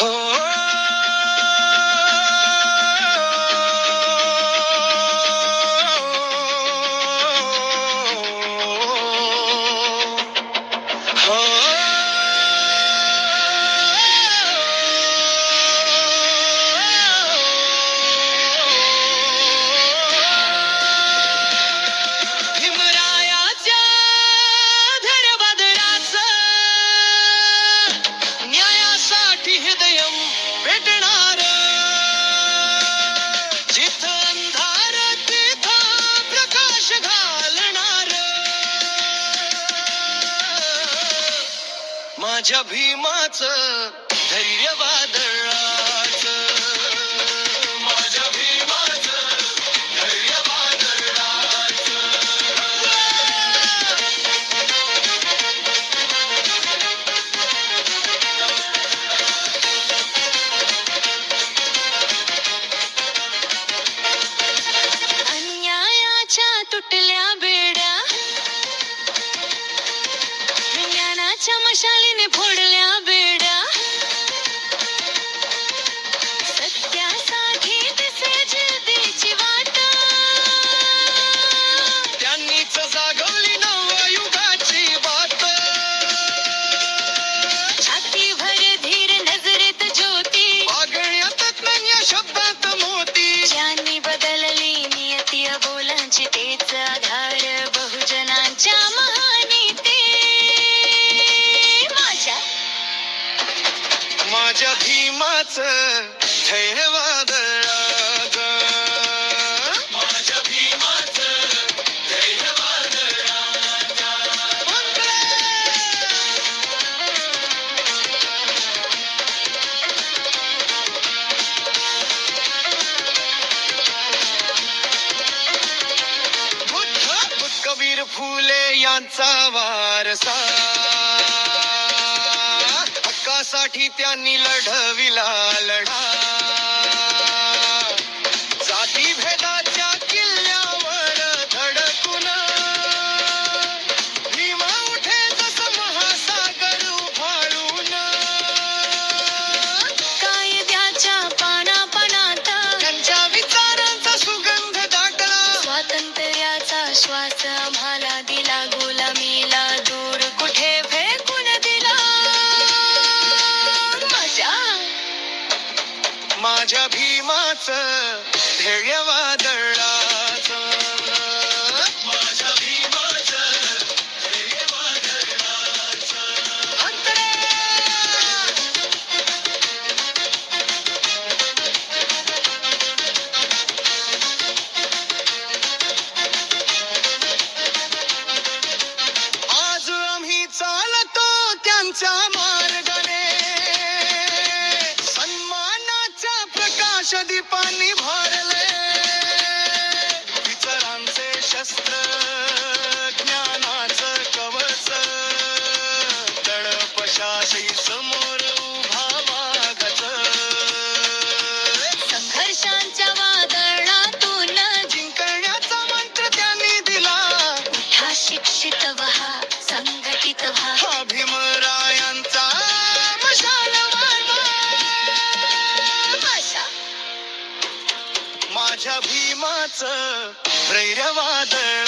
Oh. oh. माझ्या भीमाचं धैर्य वादळाचं. माझ्या धैर्य अन्यायाच्या तुटल्या ज्ञानाच्या मशालीने फोडल्या बेड्या. सत्यासाठी दिसे जिद्दीची वाट. त्यांनीच जागवली नवयुगाची बात छातीभर धीर नजरेत ज्योती. वागण्यात तज्ञ शब्दात मोती. ज्यांनी बदलली नियती बोलांची तेच आधार. प्रेमाच भीमाचं माझ्या बुद्ध कबीर फुले यांचा वारसा. हक्कासाठी त्यांनी लढविला. माझ्या भीमाच भैरवादळ